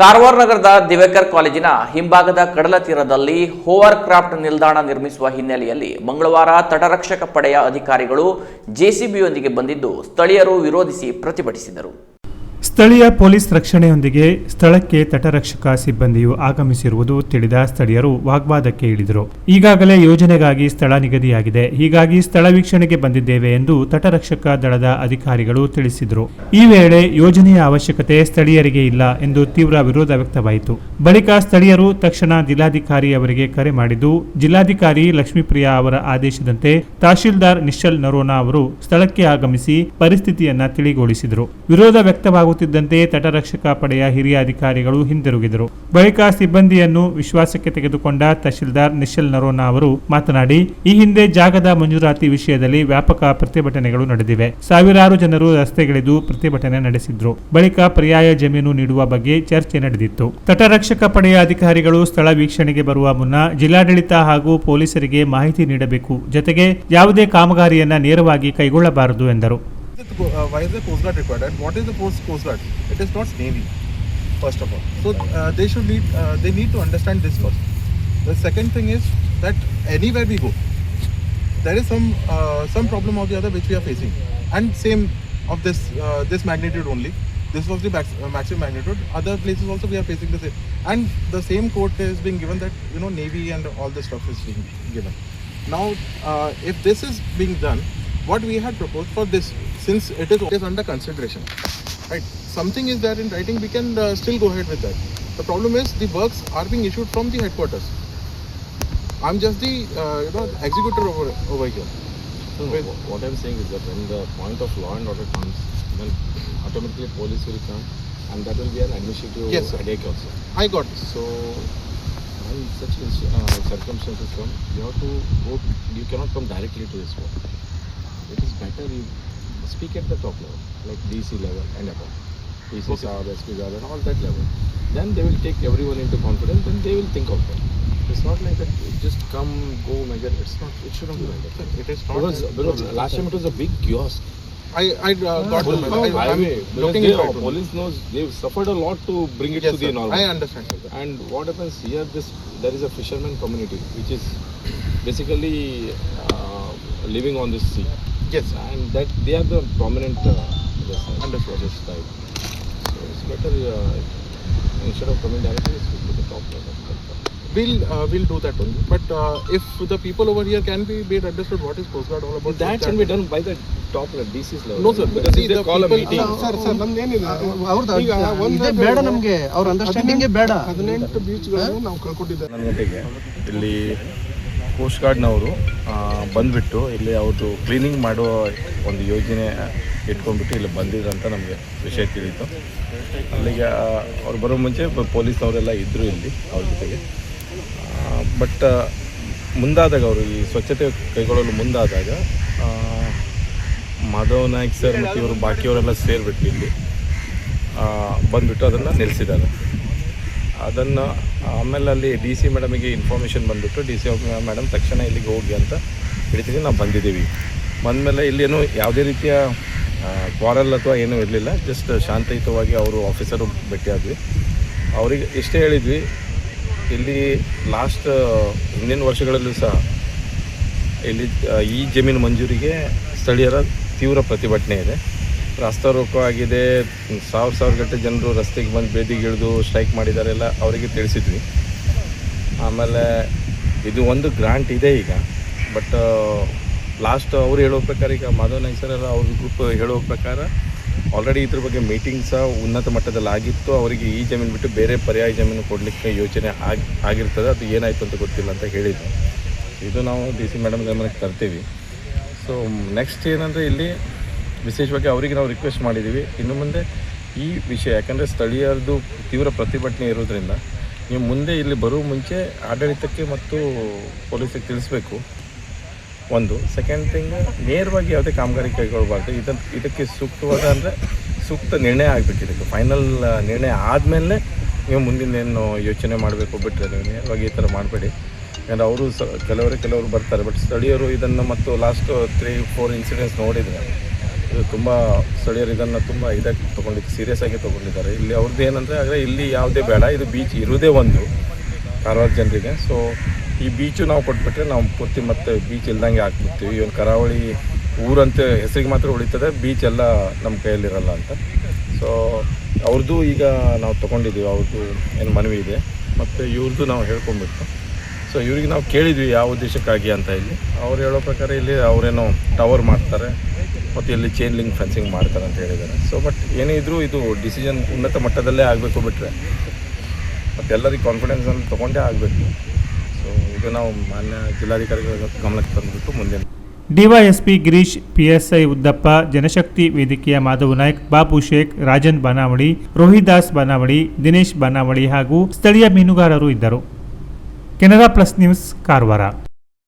ಕಾರವಾರ ನಗರದ ದಿವೇಕರ್ ಕಾಲೇಜಿನ ಹಿಂಭಾಗದ ಕಡಲ ತೀರದಲ್ಲಿ ಹೋವರ್ ಕ್ರಾಫ್ಟ್ ನಿಲ್ದಾಣ ನಿರ್ಮಿಸುವ ಹಿನ್ನೆಲೆಯಲ್ಲಿ ಮಂಗಳವಾರ ತಟರಕ್ಷಕ ಪಡೆಯ ಅಧಿಕಾರಿಗಳು ಜೆಸಿಬಿಯೊಂದಿಗೆ ಬಂದಿದ್ದು ಸ್ಥಳೀಯರು ವಿರೋಧಿಸಿ ಪ್ರತಿಭಟಿಸಿದರು. ಸ್ಥಳೀಯ ಪೊಲೀಸ್ ರಕ್ಷಣೆಯೊಂದಿಗೆ ಸ್ಥಳಕ್ಕೆ ತಟರಕ್ಷಕ ಸಿಬ್ಬಂದಿಯು ಆಗಮಿಸಿರುವುದು ತಿಳಿದ ಸ್ಥಳೀಯರು ವಾಗ್ವಾದಕ್ಕೆ ಇಳಿದರು. ಈಗಾಗಲೇ ಯೋಜನೆಗಾಗಿ ಸ್ಥಳ ನಿಗದಿಯಾಗಿದೆ. ಹೀಗಾಗಿ ಸ್ಥಳ ವೀಕ್ಷಣೆಗೆ ಬಂದಿದ್ದೇವೆ ಎಂದು ತಟರಕ್ಷಕ ದಳದ ಅಧಿಕಾರಿಗಳು ತಿಳಿಸಿದರು. ಈ ವೇಳೆ ಯೋಜನೆಯ ಅವಶ್ಯಕತೆ ಸ್ಥಳೀಯರಿಗೆ ಇಲ್ಲ ಎಂದು ತೀವ್ರ ವಿರೋಧ ವ್ಯಕ್ತವಾಯಿತು. ಬಳಿಕ ಸ್ಥಳೀಯರು ತಕ್ಷಣ ಜಿಲ್ಲಾಧಿಕಾರಿ ಅವರಿಗೆ ಕರೆ ಮಾಡಿದ್ದು, ಜಿಲ್ಲಾಧಿಕಾರಿ ಲಕ್ಷ್ಮೀಪ್ರಿಯಾ ಅವರ ಆದೇಶದಂತೆ ತಹಶೀಲ್ದಾರ್ ನಿಶ್ಚಲ್ ನರೋನಾ ಅವರು ಸ್ಥಳಕ್ಕೆ ಆಗಮಿಸಿ ಪರಿಸ್ಥಿತಿಯನ್ನ ತಿಳಿಗೊಳಿಸಿದರು. ವಿರೋಧ ವ್ಯಕ್ತವಾಗುತ್ತಿದ್ದಂತೆ ತಟರಕ್ಷಕ ಪಡೆಯ ಹಿರಿಯ ಅಧಿಕಾರಿಗಳು ಹಿಂದಿರುಗಿದರು. ಬಳಿಕ ಸಿಬ್ಬಂದಿಯನ್ನು ವಿಶ್ವಾಸಕ್ಕೆ ತೆಗೆದುಕೊಂಡ ತಹಶೀಲ್ದಾರ್ ನಿಶಲ್ ನರೋನಾ ಅವರು ಮಾತನಾಡಿ, ಈ ಹಿಂದೆ ಜಾಗದ ಮಂಜೂರಾತಿ ವಿಷಯದಲ್ಲಿ ವ್ಯಾಪಕ ಪ್ರತಿಭಟನೆಗಳು ನಡೆದಿವೆ. ಸಾವಿರಾರು ಜನರು ರಸ್ತೆಗಿಳಿದು ಪ್ರತಿಭಟನೆ ನಡೆಸಿದ್ರು. ಬಳಿಕ ಪರ್ಯಾಯ ಜಮೀನು ನೀಡುವ ಬಗ್ಗೆ ಚರ್ಚೆ ನಡೆದಿತ್ತು. ತಟರಕ್ಷಕ ಪಡೆಯ ಅಧಿಕಾರಿಗಳು ಸ್ಥಳ ವೀಕ್ಷಣೆಗೆ ಬರುವ ಮುನ್ನ ಜಿಲ್ಲಾಡಳಿತ ಹಾಗೂ ಪೊಲೀಸರಿಗೆ ಮಾಹಿತಿ ನೀಡಬೇಕು. ಜೊತೆಗೆ ಯಾವುದೇ ಕಾಮಗಾರಿಯನ್ನ ನೇರವಾಗಿ ಕೈಗೊಳ್ಳಬಾರದು ಎಂದರು. Uh, why is the Coast Guard required? And what is the Coast Coast Guard? It is not Navy, first of all. So uh, they should need uh, they need to understand this first. The second thing is that anywhere we go, there is some uh, some problem or the other which we are facing, and same of this uh, this magnitude only. This was the uh, maximum magnitude. Other places also we are facing the same, and the same quote is being given that you know Navy and all this stuff is being given. Now, uh, if this is being done, what we had proposed for this, since it is, it under consideration, right? Something is there in writing, we can uh, still go ahead with that. The problem is the works are being issued from the headquarters. I'm just the uh, you know executor over over here. So With- what I'm saying is that when the point of law and order comes, then automatically police will come, and that will be an administrative Yes, headache also. I got this. So when such uh, circumstances come, you have to go. You cannot come directly to this spot. It is better you speak at the top level, like DC level and above. PC Okay. SAR, SP SAR, and all that level. Then they will take everyone into confidence, and they will think of that. It's not like that. Just come, go, measure. It's not. It shouldn't be like that. It is not. Because, because last time it was a big kiosk. I I uh, got Full the I, I'm looking they, into it. only. police knows they've suffered a lot to bring it Yes, to the normal. I understand. sir. And what happens here? This there is a fisherman community which is basically uh, living on this sea, Yes. and that they are the prominent uh, underscore uh, this type. So it's better uh, instead of coming directly, it's to the top level. We'll uh, we'll do that only. But uh, if the people over here can be made understood what is Coast Guard all about. That can be done by the top level, DC's level. No, sir. Because See, if they the call a sir meeting. Sir sir ನಮ್ದೇನಿದೆ ಅವ್ರದ್ದು ಒಂದು ಬೇಡ ನಮಗೆ ಅವ್ರ ಅಂಡರ್ಸ್ಟ್ಯಾಂಡಿಂಗೇ ಬೇಡ ಹದಿನೆಂಟು ಬೀಚ್ಗಳನ್ನು ನಾವು ಕಳ್ಕೊಟ್ಟಿದ್ದೇವೆ ಹನ್ನೊಂದು ಗಂಟೆಗೆ ಇಲ್ಲಿ ಕೋಸ್ಟ್ ಗಾರ್ಡ್ನವರು ಬಂದುಬಿಟ್ಟು ಇಲ್ಲಿ ಅವ್ರದ್ದು ಕ್ಲೀನಿಂಗ್ ಮಾಡೋ ಒಂದು ಯೋಜನೆ ಇಟ್ಕೊಂಡ್ಬಿಟ್ಟು ಇಲ್ಲಿ ಬಂದಿದ್ರು ಅಂತ ನಮಗೆ ವಿಷಯ ತಿಳಿಯಿತು ಅಲ್ಲಿಗೆ ಅವ್ರು ಬರೋ ಮುಂಚೆ ಪೊಲೀಸ್ನವರೆಲ್ಲ ಇದ್ದರು ಇಲ್ಲಿ ಅವ್ರ ಜೊತೆಗೆ. ಬಟ್ ಮುಂದಾದಾಗ ಅವರು ಈ ಸ್ವಚ್ಛತೆ ಕೈಗೊಳ್ಳಲು ಮುಂದಾದಾಗ ಮಾಧವ್ ನಾಯ್ಕ್ ಸರ್ ಮತ್ತು ಇವರು ಬಾಕಿಯವರೆಲ್ಲ ಸೇರಿಬಿಟ್ಟು ಇಲ್ಲಿ. ಬಂದ್ಬಿಟ್ಟು ಅದನ್ನು ನಿಲ್ಲಿಸಿದ್ದಾರೆ. ಅದನ್ನು ಆಮೇಲೆ ಅಲ್ಲಿ ಡಿ ಸಿ ಮೇಡಮಿಗೆ ಇನ್ಫಾರ್ಮೇಷನ್ ಬಂದುಬಿಟ್ಟು ಡಿ ಸಿ ಮೇಡಮ್ ತಕ್ಷಣ ಇಲ್ಲಿಗೆ ಹೋಗಿ ಅಂತ ಹೇಳ್ತೀವಿ ನಾವು ಬಂದಿದ್ದೀವಿ. ಬಂದಮೇಲೆ ಇಲ್ಲೇನು ಯಾವುದೇ ರೀತಿಯ ಕ್ವಾರಲ್ ಅಥವಾ ಏನೂ ಇರಲಿಲ್ಲ. ಜಸ್ಟ್ ಶಾಂತಿಯುತವಾಗಿ ಅವರು ಆಫೀಸರು ಭೇಟಿಯಾದ್ವಿ. ಅವರಿಗೆ ಇಷ್ಟೇ ಹೇಳಿದ್ವಿ, ಇಲ್ಲಿ ಲಾಸ್ಟ್ ಹಿಂದಿನ ವರ್ಷಗಳಲ್ಲೂ ಸಹ ಇಲ್ಲಿ ಈ ಜಮೀನು ಮಂಜೂರಿಗೆ ಸ್ಥಳೀಯರ ತೀವ್ರ ಪ್ರತಿಭಟನೆ ಇದೆ. ರಸ್ತಾ ರೋಕೋ ಆಗಿದೆ, ಸಾವಿರ ಸಾವಿರ ಗಂಟೆ ಜನರು ರಸ್ತೆಗೆ ಬಂದು ಬೇದಿಗಿಳಿದು ಸ್ಟ್ರೈಕ್ ಮಾಡಿದ್ದಾರೆ ಎಲ್ಲ ಅವರಿಗೆ ತಿಳಿಸಿದ್ವಿ. ಆಮೇಲೆ ಇದು ಒಂದು ಗ್ರಾಂಟ್ ಇದೆ ಈಗ. ಬಟ್ ಲಾಸ್ಟ್ ಅವ್ರು ಹೇಳೋ ಪ್ರಕಾರ ಈಗ ಮಾಧವ್ ನಾಯ್ಕ್ ಸರ್ ಎಲ್ಲ ಅವ್ರ ಗ್ರೂಪ್ ಹೇಳೋ ಪ್ರಕಾರ ಆಲ್ರೆಡಿ ಇದ್ರ ಬಗ್ಗೆ ಮೀಟಿಂಗ್ ಸಹ ಉನ್ನತ ಮಟ್ಟದಲ್ಲಿ ಆಗಿತ್ತು. ಅವರಿಗೆ ಈ ಜಮೀನು ಬಿಟ್ಟು ಬೇರೆ ಪರ್ಯಾಯ ಜಮೀನು ಕೊಡಲಿಕ್ಕೆ ಯೋಚನೆ ಆಗಿ, ಆಗಿರ್ತದೆ. ಅದು ಏನಾಯಿತು ಅಂತ ಗೊತ್ತಿಲ್ಲ ಅಂತ ಹೇಳಿದ್ದು ಇದು ನಾವು ಡಿ ಸಿ ಮೇಡಮ್ ಗಮನಕ್ಕೆ ತರ್ತೀವಿ. ಸೊ ನೆಕ್ಸ್ಟ್ ಏನಂದರೆ ಇಲ್ಲಿ ವಿಶೇಷವಾಗಿ ಅವರಿಗೆ ನಾವು ರಿಕ್ವೆಸ್ಟ್ ಮಾಡಿದ್ದೀವಿ ಇನ್ನು ಮುಂದೆ ಈ ವಿಷಯ, ಯಾಕಂದರೆ ಸ್ಥಳೀಯರದು ತೀವ್ರ ಪ್ರತಿಭಟನೆ ಇರೋದ್ರಿಂದ ನೀವು ಮುಂದೆ ಇಲ್ಲಿ ಬರೋ ಮುಂಚೆ ಆಡಳಿತಕ್ಕೆ ಮತ್ತು ಪೊಲೀಸಿಗೆ ತಿಳಿಸ್ಬೇಕು. ಒಂದು. ಸೆಕೆಂಡ್ ಥಿಂಗ್ ನೇರವಾಗಿ ಯಾವುದೇ ಕಾಮಗಾರಿ ಕೈಗೊಳ್ಳಬಾರ್ದು. ಇದನ್ನು ಇದಕ್ಕೆ ಸೂಕ್ತವಾದ ಅಂದರೆ ಸೂಕ್ತ ನಿರ್ಣಯ ಆಗಬೇಕು ಇದಕ್ಕೆ. ಫೈನಲ್ ನಿರ್ಣಯ ಆದಮೇಲೆ ನೀವು ಮುಂದಿನ ಏನು ಯೋಚನೆ ಮಾಡಬೇಕು ಬಿಟ್ಟರೆ ನೀವು ನೇರವಾಗಿ ಈ ಥರ ಮಾಡಬೇಡಿ. ಯಾಕಂದರೆ ಅವರು ಸ, ಕೆಲವರು ಕೆಲವರು ಬರ್ತಾರೆ. ಬಟ್ ಸ್ಥಳೀಯರು ಇದನ್ನು ಮತ್ತು ಲಾಸ್ಟ್ ತ್ರೀ ಫೋರ್ ಇನ್ಸಿಡೆಂಟ್ಸ್ ನೋಡಿದರೆ ಇದು ತುಂಬ ಸ್ಥಳೀಯರು ಇದನ್ನು ತುಂಬ ಇದಾಗಿ ತೊಗೊಂಡಿದ್ದು ಸೀರಿಯಸ್ ಆಗಿ ತೊಗೊಂಡಿದ್ದಾರೆ. ಇಲ್ಲಿ ಅವ್ರದ್ದು ಏನಂದರೆ ಆದರೆ ಇಲ್ಲಿ ಯಾವುದೇ ಬೇಡ. ಇದು ಬೀಚ್ ಇರೋದೇ ಒಂದು. ಕಾರವಾರ ಜನರಿಗೆ ಸೊ ಈ ಬೀಚು ನಾವು ಕೊಟ್ಬಿಟ್ರೆ ನಾವು ಪೂರ್ತಿ ಮತ್ತೆ ಬೀಚ್ ಇಲ್ದಂಗೆ ಹಾಕ್ಬಿಡ್ತೀವಿ. ಇವನ್ ಕರಾವಳಿ ಊರಂತೆ ಹೆಸರಿಗೆ ಮಾತ್ರ ಉಳಿತದೆ. ಬೀಚ್ ಎಲ್ಲ ನಮ್ಮ ಕೈಯಲ್ಲಿರಲ್ಲ ಅಂತ. ಸೊ ಅವ್ರದ್ದು ಈಗ ನಾವು ತೊಗೊಂಡಿದ್ದೀವಿ. ಅವ್ರದ್ದು ಏನು ಮನವಿ ಇದೆ. ಮತ್ತು ಇವ್ರದ್ದು ನಾವು ಹೇಳ್ಕೊಂಡ್ಬಿಟ್ಟು. ಸೊ ಇವ್ರಿಗೆ ನಾವು ಕೇಳಿದ್ವಿ ಯಾವ ಉದ್ದೇಶಕ್ಕಾಗಿ ಅಂತ ಇಲ್ಲಿ. ಅವ್ರು ಹೇಳೋ ಪ್ರಕಾರ ಇಲ್ಲಿ ಅವರೇನೋ ಟವರ್ ಮಾಡ್ತಾರೆ. ಮತ್ತು ಇಲ್ಲಿ ಚೈನ್ ಲಿಂಕ್ ಫೆನ್ಸಿಂಗ್ ಮಾಡ್ತಾರೆ ಅಂತ ಹೇಳಿದ್ದಾರೆ. ಸೊ ಬಟ್ ಏನೇ ಇದ್ದರೂ ಇದು ಡಿಸಿಷನ್ ಉನ್ನತ ಮಟ್ಟದಲ್ಲೇ ಆಗಬೇಕು ಬಿಟ್ಟರೆ ಮತ್ತು ಎಲ್ಲರಿಗೆ ಅನ್ನು ತೊಗೊಂಡೇ ಆಗಬೇಕು. ಸೊ ಇದು ನಾವು ಮಾನ್ಯ ಜಿಲ್ಲಾಧಿಕಾರಿಗಳ ಗಮನಕ್ಕೆ ತಂದುಬಿಟ್ಟು ಮುಂದೆ ಡಿವೈಎಸ್ಪಿ ಗಿರೀಶ್, ಪಿಎಸ್ಐ ಉದ್ದಪ್ಪ, ಜನಶಕ್ತಿ ವೇದಿಕೆಯ ಮಾಧವ್ ನಾಯ್ಕ್ ಬಾಬು ಶೇಖ್, ರಾಜನ್ ಬಾನಾವಳಿ, ರೋಹಿದಾಸ್ ಬಾನಾವಳಿ, ದಿನೇಶ್ ಬಾನಾವಳಿ ಹಾಗೂ ಸ್ಥಳೀಯ ಮೀನುಗಾರರು ಇದ್ದರು. Canara plus news, Karwar.